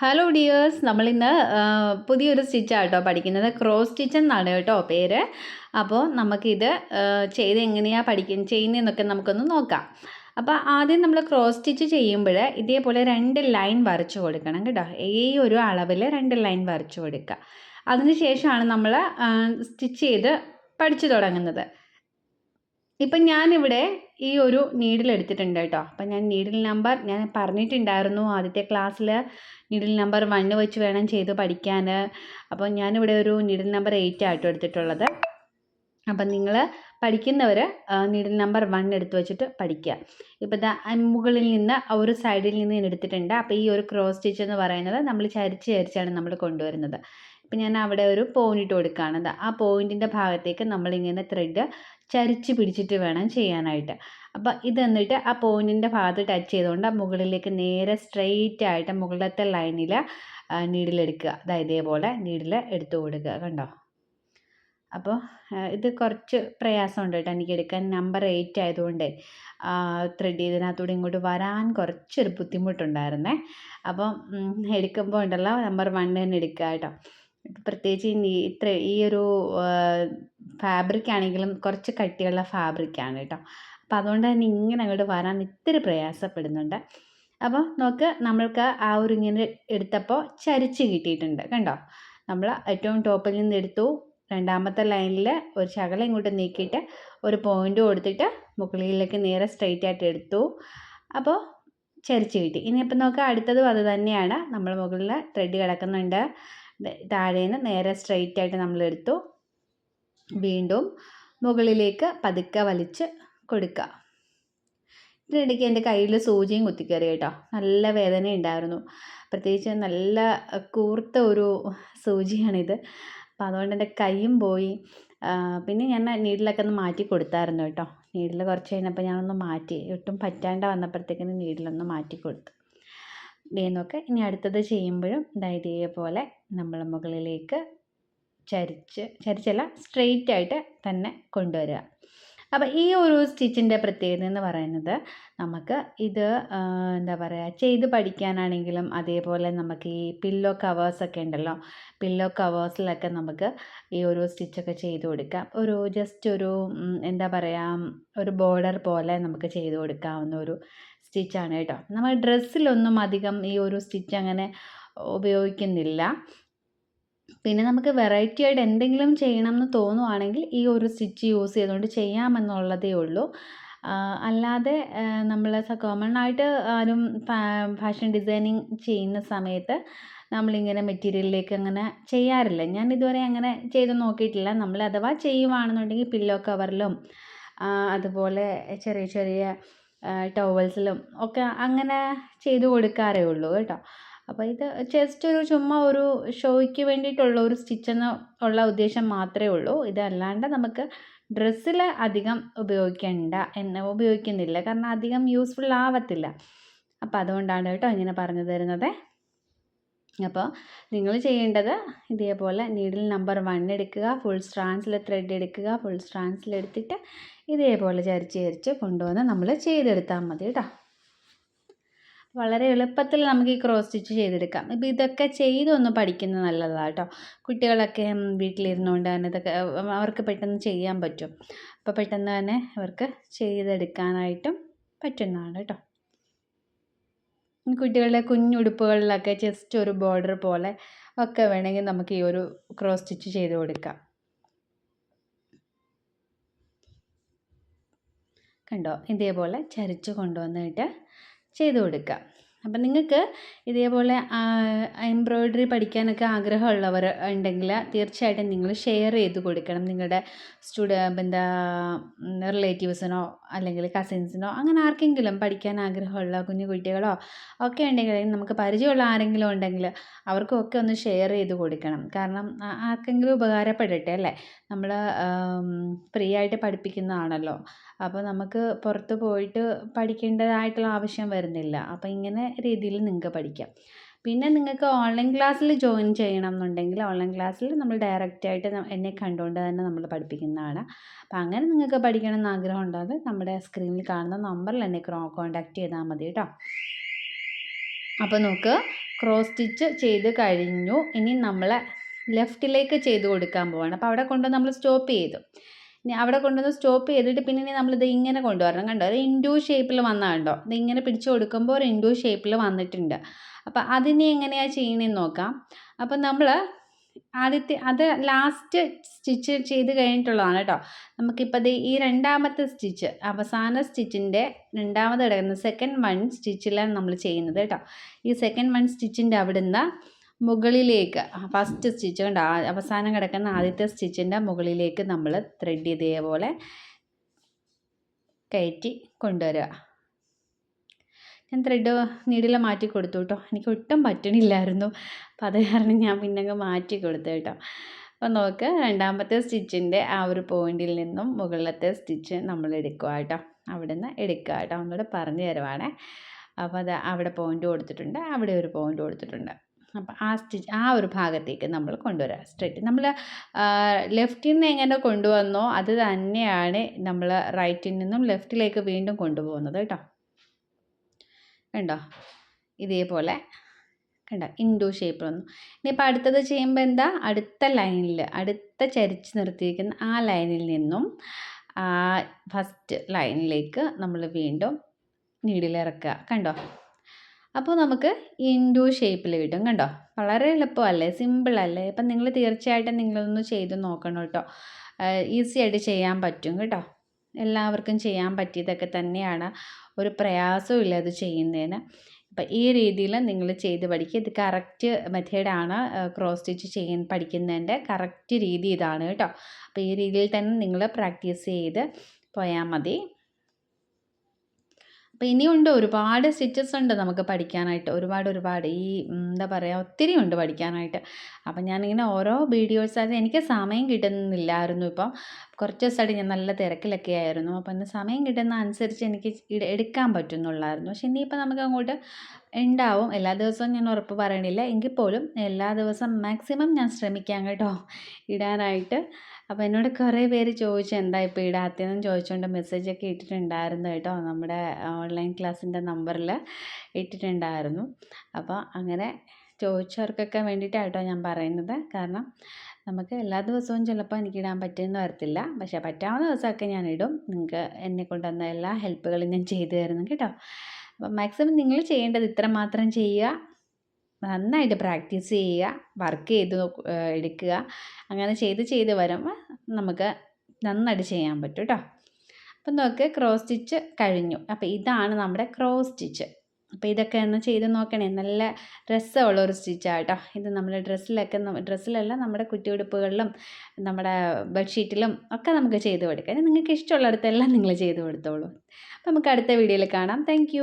Hello dears നമ്മളിന്ന് പുതിയൊരു സ്റ്റിച്ചാണ് കേട്ടോ പഠിക്കുന്നത്. ക്രോസ് സ്റ്റിച്ച് എന്നാണ് കേട്ടോ പേര്. അപ്പോൾ നമുക്കിത് ചെയ്ത് എങ്ങനെയാണ് പഠിക്കുന്ന ചെയ്യുന്നതെന്നൊക്കെ നമുക്കൊന്ന് നോക്കാം. അപ്പോൾ ആദ്യം നമ്മൾ ക്രോസ് സ്റ്റിച്ച് ചെയ്യുമ്പോൾ ഇതേപോലെ രണ്ട് ലൈൻ വരച്ചു കൊടുക്കണം കേട്ടോ. ഈ ഒരു അളവിൽ രണ്ട് ലൈൻ വരച്ചു കൊടുക്കുക. അതിന് ശേഷമാണ് നമ്മൾ സ്റ്റിച്ച് ചെയ്ത് പഠിച്ചു തുടങ്ങുന്നത്. ഇപ്പം ഞാനിവിടെ ഈ ഒരു നീഡിൽ എടുത്തിട്ടുണ്ട് കേട്ടോ. അപ്പം ഞാൻ നീഡിൽ നമ്പർ ഞാൻ പറഞ്ഞിട്ടുണ്ടായിരുന്നു ആദ്യത്തെ ക്ലാസ്സിൽ നീഡിൽ നമ്പർ വണ്ണ് വെച്ച് വേണം ചെയ്ത് പഠിക്കാൻ അപ്പോൾ ഞാനിവിടെ ഒരു നീഡിൽ നമ്പർ എയ്റ്റ് ആട്ടോ എടുത്തിട്ടുള്ളത്. അപ്പം നിങ്ങൾ പഠിക്കുന്നവർ നീഡിൽ നമ്പർ വൺ എടുത്ത് വെച്ചിട്ട് പഠിക്കുക ഇപ്പം മുകളിൽ നിന്ന് ഒരു സൈഡിൽ നിന്ന് ഞാൻ എടുത്തിട്ടുണ്ട്. അപ്പോൾ ഈ ഒരു ക്രോസ് സ്റ്റിച്ച് എന്ന് പറയുന്നത് നമ്മൾ ചരിച്ച് ചരിച്ചാണ് നമ്മൾ കൊണ്ടുവരുന്നത്. ഇപ്പം ഞാൻ അവിടെ ഒരു പോയിന്റ് ഇട്ട് കൊടുക്കുകയാണ് ആ പോയിന്റിന്റെ ഭാഗത്തേക്ക് നമ്മളിങ്ങനെ ത്രെഡ് ചരിച്ച് പിടിച്ചിട്ട് വേണം ചെയ്യാനായിട്ട്. അപ്പോൾ ഇതെന്നിട്ട് ആ പോയിന്റിന്റെ ഭാഗത്ത് ടച്ച് ചെയ്തുകൊണ്ട് മുകളിലേക്ക് നേരെ സ്ട്രെയിറ്റ് ആയിട്ട് മുകളിലത്തെ ലൈനിൽ നീഡിലെടുക്കുക അതായത് ഇതേപോലെ നീഡിൽ എടുത്തു കൊടുക്കുക കണ്ടോ? അപ്പോൾ ഇത് കുറച്ച് പ്രയാസമുണ്ട് കേട്ടോ എനിക്ക് എടുക്കാൻ. നമ്പർ എയ്റ്റ് ആയതുകൊണ്ട് ത്രെഡ് ഇതിനകത്തൂടെ ഇങ്ങോട്ട് വരാൻ കുറച്ചൊരു ബുദ്ധിമുട്ടുണ്ടായിരുന്നേ. അപ്പം എടുക്കുമ്പോൾ ഉണ്ടല്ലോ നമ്പർ വൺ തന്നെ എടുക്കുക കേട്ടോ. പ്രത്യേകിച്ച് ഈ ഇത്ര ഈ ഒരു ഫാബ്രിക് ആണെങ്കിലും കുറച്ച് കട്ടിയുള്ള ഫാബ്രിക് ആണ് കേട്ടോ. അപ്പോൾ അതുകൊണ്ട് തന്നെ ഇങ്ങനെ അങ്ങോട്ട് വരാൻ ഇത്തിരി പ്രയാസപ്പെടുന്നുണ്ട്. അപ്പോൾ നോക്ക് നമ്മൾക്ക് ആ ഒരു ഇങ്ങനെ എടുത്തപ്പോൾ ചരിച്ച് കിട്ടിയിട്ടുണ്ട് കണ്ടോ? നമ്മൾ ഏറ്റവും ടോപ്പിൽ നിന്ന് എടുത്തു. രണ്ടാമത്തെ ലൈനിൽ ഒരു ശകലം ഇങ്ങോട്ട് നീക്കിയിട്ട് ഒരു പോയിന്റ് കൊടുത്തിട്ട് മുകളിലേക്ക് നേരെ സ്ട്രെയിറ്റ് ആയിട്ട് എടുത്തു. അപ്പോൾ ചരിച്ച് കിട്ടി. ഇനിയിപ്പോൾ നോക്കുക അടുത്തതും അത് തന്നെയാണ്. നമ്മൾ മുകളിൽ ത്രെഡ് കിടക്കുന്നുണ്ട്. താഴേന്ന് നേരെ സ്ട്രെയിറ്റ് ആയിട്ട് നമ്മൾ എടുത്തു വീണ്ടും മുകളിലേക്ക് പതുക്കെ വലിച്ച് കൊടുക്കുക ഇതിനിടയ്ക്ക് എന്റെ കയ്യിൽ സൂചിയും കുത്തിക്കയറി കേട്ടോ. നല്ല വേദന ഉണ്ടായിരുന്നു പ്രത്യേകിച്ച് നല്ല കൂർത്ത ഒരു സൂചിയാണിത്. അപ്പം അതുകൊണ്ട് എന്റെ കൈയും പോയി. പിന്നെ ഞാൻ നീഡിലൊക്കെ ഒന്ന് മാറ്റി കൊടുത്തായിരുന്നു കേട്ടോ. നീഡിൽ കുറച്ച് കഴിഞ്ഞപ്പോൾ ഞാനൊന്ന് മാറ്റി. ഒട്ടും പറ്റാണ്ട് വന്നപ്പോഴത്തേക്കിന് നീഡിലൊന്ന് മാറ്റി കൊടുത്തു. നോക്കെ ഇനി അടുത്തത് ചെയ്യുമ്പോഴും ഇതേപോലെ നമ്മൾ മുകളിലേക്ക് ചരിച്ച് ചരിച്ചല്ല സ്ട്രെയിറ്റ് ആയിട്ട് തന്നെ കൊണ്ടുവരിക. അപ്പോൾ ഈ ഒരു സ്റ്റിച്ചിന്റെ പ്രത്യേകത എന്ന് പറയുന്നത് നമുക്ക് ഇത് എന്താ പറയുക ചെയ്ത് പഠിക്കാനാണെങ്കിലും അതേപോലെ നമുക്ക് ഈ പില്ലോ കവേഴ്സൊക്കെ ഉണ്ടല്ലോ പില്ലോ കവേഴ്സിലൊക്കെ നമുക്ക് ഈ ഒരു സ്റ്റിച്ചൊക്കെ ചെയ്ത് കൊടുക്കാം. ഒരു ജസ്റ്റ് ഒരു എന്താ പറയുക ഒരു ബോർഡർ പോലെ നമുക്ക് ചെയ്ത് കൊടുക്കാവുന്ന ഒരു സ്റ്റിച്ചാണ് കേട്ടോ. നമ്മൾ ഡ്രസ്സിലൊന്നും അധികം ഈ ഒരു സ്റ്റിച്ച് അങ്ങനെ ഉപയോഗിക്കുന്നില്ല. പിന്നെ നമുക്ക് വെറൈറ്റി ആയിട്ട് എന്തെങ്കിലും ചെയ്യണം എന്ന് തോന്നുവാണെങ്കിൽ ഈ ഒരു സ്റ്റിച്ച് യൂസ് ചെയ്തുകൊണ്ട് ചെയ്യാമെന്നുള്ളതേ ഉള്ളൂ. അല്ലാതെ നമ്മൾ കോമൺ ആയിട്ട് ആരും ഫാഷൻ ഡിസൈനിങ് ചെയ്യുന്ന സമയത്ത് നമ്മളിങ്ങനെ മെറ്റീരിയലിലേക്ക് അങ്ങനെ ചെയ്യാറില്ല. ഞാൻ ഇതുവരെ അങ്ങനെ ചെയ്ത് നോക്കിയിട്ടില്ല. നമ്മൾ അഥവാ ചെയ്യുവാണെന്നുണ്ടെങ്കിൽ പില്ലോ കവറിലും അതുപോലെ ചെറിയ ചെറിയ ടവൽസിലും ഒക്കെ അങ്ങനെ ചെയ്ത് കൊടുക്കാറേ ഉള്ളൂ കേട്ടോ. അപ്പോൾ ഇത് ജസ്റ്റ് ഒരു ചുമ്മാ ഒരു ഷോയ്ക്ക് വേണ്ടിയിട്ടുള്ള ഒരു സ്റ്റിച്ചെന്ന് ഉള്ള ഉദ്ദേശം മാത്രമേ ഉള്ളൂ. ഇതല്ലാണ്ട് നമുക്ക് ഡ്രസ്സിൽ അധികം ഉപയോഗിക്കേണ്ട എന്ന് ഉപയോഗിക്കുന്നില്ല. കാരണം അധികം യൂസ്ഫുൾ ആവത്തില്ല. അപ്പോൾ അതുകൊണ്ടാണ് കേട്ടോ ഇങ്ങനെ പറഞ്ഞു തരുന്നത്. അപ്പോൾ നിങ്ങൾ ചെയ്യേണ്ടത് ഇതേപോലെ നീഡിൽ നമ്പർ വൺ എടുക്കുക ഫുൾ സ്ട്രാൻസിൽ ത്രെഡ് എടുക്കുക ഫുൾ സ്ട്രാൻസിൽ എടുത്തിട്ട് ഇതേപോലെ ചരിച്ച് ചരിച്ച് കൊണ്ടുവന്ന് നമ്മൾ ചെയ്തെടുത്താൽ മതി കേട്ടോ. വളരെ എളുപ്പത്തിൽ നമുക്ക് ഈ ക്രോസ് സ്റ്റിച്ച് ചെയ്തെടുക്കാം. ഇപ്പോൾ ഇതൊക്കെ ചെയ്തൊന്ന് പഠിക്കുന്നത് നല്ലതാണ് കേട്ടോ. കുട്ടികളൊക്കെ വീട്ടിലിരുന്നുകൊണ്ട് തന്നെ ഇതൊക്കെ അവർക്ക് പെട്ടെന്ന് ചെയ്യാൻ പറ്റും. അപ്പോൾ പെട്ടെന്ന് തന്നെ അവർക്ക് ചെയ്തെടുക്കാനായിട്ടും പറ്റുന്നതാണ് കേട്ടോ. കുട്ടികളുടെ കുഞ്ഞുടുപ്പുകളിലൊക്കെ ജസ്റ്റ് ഒരു ബോർഡർ പോലെ ഒക്കെ വേണമെങ്കിൽ നമുക്ക് ഈ ഒരു ക്രോസ് സ്റ്റിച്ച് ചെയ്ത് കൊടുക്കാം. കണ്ടോ? ഇതേപോലെ ചരിച്ച് കൊണ്ടുവന്നിട്ട് ചെയ്ത് കൊടുക്കുക അപ്പം നിങ്ങൾക്ക് ഇതേപോലെ എംബ്രോയിഡറി പഠിക്കാനൊക്കെ ആഗ്രഹമുള്ളവർ ഉണ്ടെങ്കിൽ തീർച്ചയായിട്ടും നിങ്ങൾ ഷെയർ ചെയ്ത് കൊടുക്കണം. നിങ്ങളുടെ സ്റ്റുഡ എന്താ റിലേറ്റീവ്സിനോ അല്ലെങ്കിൽ കസിൻസിനോ അങ്ങനെ ആർക്കെങ്കിലും പഠിക്കാൻ ആഗ്രഹമുള്ള കുഞ്ഞു കുട്ടികളോ ഒക്കെ ഉണ്ടെങ്കിൽ നമുക്ക് പരിചയമുള്ള ആരെങ്കിലും ഉണ്ടെങ്കിൽ അവർക്കൊക്കെ ഒന്ന് ഷെയർ ചെയ്ത് കൊടുക്കണം. കാരണം ആർക്കെങ്കിലും ഉപകാരപ്പെടട്ടെ അല്ലേ? നമ്മൾ ഫ്രീ ആയിട്ട് പഠിപ്പിക്കുന്നതാണല്ലോ. അപ്പോൾ നമുക്ക് പുറത്ത് പോയിട്ട് പഠിക്കേണ്ടതായിട്ടുള്ള ആവശ്യം വരുന്നില്ല. അപ്പോൾ ഇങ്ങനെ രീതിയിൽ നിങ്ങൾക്ക് പഠിക്കാം. പിന്നെ നിങ്ങൾക്ക് ഓൺലൈൻ ക്ലാസ്സിൽ ജോയിൻ ചെയ്യണം എന്നുണ്ടെങ്കിൽ ഓൺലൈൻ ക്ലാസ്സിൽ നമ്മൾ ഡയറക്റ്റായിട്ട് എന്നെ കണ്ടുകൊണ്ട് തന്നെ നമ്മൾ പഠിപ്പിക്കുന്നതാണ്. അപ്പോൾ അങ്ങനെ നിങ്ങൾക്ക് പഠിക്കണം എന്ന് ആഗ്രഹം ഉണ്ടാകും നമ്മുടെ സ്ക്രീനിൽ കാണുന്ന നമ്പറിൽ എന്നെ കോൺടാക്റ്റ് ചെയ്താൽ മതി കേട്ടോ. അപ്പോൾ നോക്ക് ക്രോസ് സ്റ്റിച്ച് ചെയ്ത് കഴിഞ്ഞു. ഇനി നമ്മൾ ലെഫ്റ്റിലേക്ക് ചെയ്ത് കൊടുക്കാൻ പോവാണ്. അപ്പോൾ അവിടെ കൊണ്ട് നമ്മൾ സ്റ്റോപ്പ് ചെയ്തു. ഇനി അവിടെ കൊണ്ടുവന്ന് സ്റ്റോപ്പ് ചെയ്തിട്ട് പിന്നെ ഇനി നമ്മളിത് ഇങ്ങനെ കൊണ്ടുവരണം. കണ്ടോ? ഒരു ഇൻഡു ഷേപ്പിൽ വന്നാൽ കണ്ടോ? ഇത് ഇങ്ങനെ പിടിച്ച് കൊടുക്കുമ്പോൾ ഒരു ഇൻഡു ഷേപ്പിൽ വന്നിട്ടുണ്ട്. അപ്പോൾ അതിനെ എങ്ങനെയാണ് ചെയ്യണമെന്ന് നോക്കാം. അപ്പം നമ്മൾ ആദ്യത്തെ അത് ലാസ്റ്റ് സ്റ്റിച്ച് ചെയ്ത് കഴിഞ്ഞിട്ടുള്ളതാണ് കേട്ടോ. നമുക്കിപ്പോൾ ഇത് ഈ രണ്ടാമത്തെ സ്റ്റിച്ച് അവസാന സ്റ്റിച്ചിന്റെ രണ്ടാമത് കിടക്കുന്ന സെക്കൻഡ് വൺ സ്റ്റിച്ചിലാണ് നമ്മൾ ചെയ്യുന്നത് കേട്ടോ. ഈ സെക്കൻഡ് വൺ സ്റ്റിച്ചിന്റെ അവിടുന്ന് മുകളിലേക്ക്. ഫസ്റ്റ് സ്റ്റിച്ച് കണ്ടോ? അവസാനം കിടക്കുന്ന ആദ്യത്തെ സ്റ്റിച്ചിന്റെ മുകളിലേക്ക് നമ്മൾ ത്രെഡ് ഇതേപോലെ കയറ്റി കൊണ്ടുവരിക. ഞാൻ ത്രെഡ് നീഡിൽ മാറ്റി കൊടുത്തു കേട്ടോ. എനിക്ക് ഒട്ടും പറ്റണില്ലായിരുന്നു. അപ്പം അത് കാരണം ഞാൻ പിന്നെ അങ്ങ് മാറ്റി കൊടുത്തു കേട്ടോ. അപ്പോൾ നോക്ക് രണ്ടാമത്തെ സ്റ്റിച്ചിന്റെ ആ ഒരു പോയിന്റിൽ നിന്നും മുകളിലത്തെ സ്റ്റിച്ച് നമ്മൾ എടുക്കുക കേട്ടോ. അവിടെ നിന്ന് എടുക്കുക കേട്ടോ. ഒന്നുകൂടെ പറഞ്ഞു തരുവാണേ. അപ്പോൾ അത് അവിടെ പോയിന്റ് കൊടുത്തിട്ടുണ്ട്. അവിടെ ഒരു പോയിന്റ് കൊടുത്തിട്ടുണ്ട്. അപ്പോൾ ആ സ്റ്റിച്ച് ആ ഒരു ഭാഗത്തേക്ക് നമ്മൾ കൊണ്ടുവരാം. സ്ട്രെയിറ്റ് നമ്മൾ ലെഫ്റ്റിൽ നിന്ന് എങ്ങനെ കൊണ്ടുവന്നോ അത് തന്നെയാണ് നമ്മൾ റൈറ്റിൽ നിന്നും ലെഫ്റ്റിലേക്ക് വീണ്ടും കൊണ്ടുപോകുന്നത് കേട്ടോ. കണ്ടോ? ഇതേപോലെ കണ്ടോ? ഇൻഡു ഷേപ്പ് വന്നു. ഇനിയിപ്പോൾ അടുത്തത് ചെയ്യുമ്പോൾ എന്താ? അടുത്ത ലൈനിൽ അടുത്ത ചരിച്ച് നിർത്തിയിരിക്കുന്ന ആ ലൈനിൽ നിന്നും ഫസ്റ്റ് ലൈനിലേക്ക് നമ്മൾ വീണ്ടും നീഡിലിറക്കുക കണ്ടോ? അപ്പോൾ നമുക്ക് ഇൻഡു ഷേപ്പിൽ കിട്ടും കണ്ടോ? വളരെ എളുപ്പമല്ലേ? സിമ്പിളല്ലേ? അപ്പം നിങ്ങൾ തീർച്ചയായിട്ടും നിങ്ങളൊന്ന് ചെയ്ത് നോക്കണം കേട്ടോ. ഈസി ആയിട്ട് ചെയ്യാൻ പറ്റും കേട്ടോ. എല്ലാവർക്കും ചെയ്യാൻ പറ്റിയതൊക്കെ തന്നെയാണ്. ഒരു പ്രയാസമില്ല അത് ചെയ്യുന്നതിന്. അപ്പം ഈ രീതിയിൽ നിങ്ങൾ ചെയ്ത് പഠിക്കുക. ഇത് കറക്റ്റ് മെത്തേഡാണ് ക്രോസ് സ്റ്റിച്ച് ചെയ്യാൻ പഠിക്കുന്നതിന്റെ കറക്റ്റ് രീതി ഇതാണ് കേട്ടോ. അപ്പോൾ ഈ രീതിയിൽ തന്നെ നിങ്ങൾ പ്രാക്ടീസ് ചെയ്ത് പോയാൽ മതി. അപ്പോൾ ഇനിയുണ്ട് ഒരുപാട് സ്റ്റിച്ചസ് ഉണ്ട് നമുക്ക് പഠിക്കാനായിട്ട്. ഒരുപാട് ഒരുപാട്. ഈ എന്താ പറയുക ഒത്തിരി ഉണ്ട് പഠിക്കാനായിട്ട്. അപ്പം ഞാനിങ്ങനെ ഓരോ വീഡിയോസായിട്ട് എനിക്ക് സമയം കിട്ടുന്നില്ലായിരുന്നു ഇപ്പം. കുറച്ച് ദിവസമായിട്ട് ഞാൻ നല്ല തിരക്കിലൊക്കെ ആയിരുന്നു. അപ്പം ഇന്ന് സമയം കിട്ടുന്ന അനുസരിച്ച് എനിക്ക് എടുക്കാൻ പറ്റുന്നുള്ളായിരുന്നു. പക്ഷെ ഇനിയിപ്പോൾ നമുക്ക് അങ്ങോട്ട് ഉണ്ടാവും. എല്ലാ ദിവസവും ഞാൻ ഉറപ്പ് പറയണില്ല. എങ്കിൽ പോലും എല്ലാ ദിവസം മാക്സിമം ഞാൻ ശ്രമിക്കാം കേട്ടോ. ഇടാനായിട്ട്. അപ്പോൾ എന്നോട് കുറേ പേര് ചോദിച്ചു എന്താ ഇപ്പോൾ ഇടാത്തതെന്ന്? ചോദിച്ചുകൊണ്ട് മെസ്സേജൊക്കെ ഇട്ടിട്ടുണ്ടായിരുന്നു കേട്ടോ നമ്മുടെ ഓൺലൈൻ ക്ലാസ്സിന്റെ നമ്പറിൽ ഇട്ടിട്ടുണ്ടായിരുന്നു. അപ്പോൾ അങ്ങനെ ചോദിച്ചവർക്കൊക്കെ വേണ്ടിയിട്ടാണ് ഞാൻ പറയുന്നത്. കാരണം നമുക്ക് എല്ലാ ദിവസവും ചിലപ്പോൾ എനിക്ക് ഇടാൻ പറ്റുമെന്ന് വരത്തില്ല. പക്ഷേ പറ്റാവുന്ന ദിവസമൊക്കെ ഞാൻ ഇടും. നിങ്ങൾക്ക് എന്നെ കൊണ്ടുവന്ന എല്ലാ ഹെൽപ്പുകളും ഞാൻ ചെയ്തു തരുന്നു കേട്ടോ. അപ്പം മാക്സിമം നിങ്ങൾ ചെയ്യേണ്ടത് ഇത്ര മാത്രം ചെയ്യുക. നന്നായിട്ട് പ്രാക്ടീസ് ചെയ്യുക വർക്ക് ചെയ്ത് എടുക്കുക. അങ്ങനെ ചെയ്ത് ചെയ്ത് വരുമ്പോൾ നമുക്ക് നന്നായിട്ട് ചെയ്യാൻ പറ്റും കേട്ടോ അപ്പം നോക്ക് ക്രോസ് സ്റ്റിച്ച് കഴിഞ്ഞു. അപ്പോൾ ഇതാണ് നമ്മുടെ ക്രോസ് സ്റ്റിച്ച് അപ്പോൾ ഇതൊക്കെ ഒന്ന് ചെയ്ത് നോക്കണേ. നല്ല രസമുള്ള ഒരു സ്റ്റിച്ചാണ് കേട്ടോ ഇത് നമ്മുടെ ഡ്രസ്സിലൊക്കെ ഡ്രസ്സിലല്ല നമ്മുടെ കുറ്റിയുടുപ്പുകളിലും നമ്മുടെ ബെഡ്ഷീറ്റിലും ഒക്കെ നമുക്ക് ചെയ്ത് കൊടുക്കാം. നിങ്ങൾക്ക് ഇഷ്ടമുള്ളിടത്തെല്ലാം നിങ്ങൾ ചെയ്ത് കൊടുത്തോളൂ. അപ്പോൾ നമുക്ക് അടുത്ത വീഡിയോയിൽ കാണാം. താങ്ക്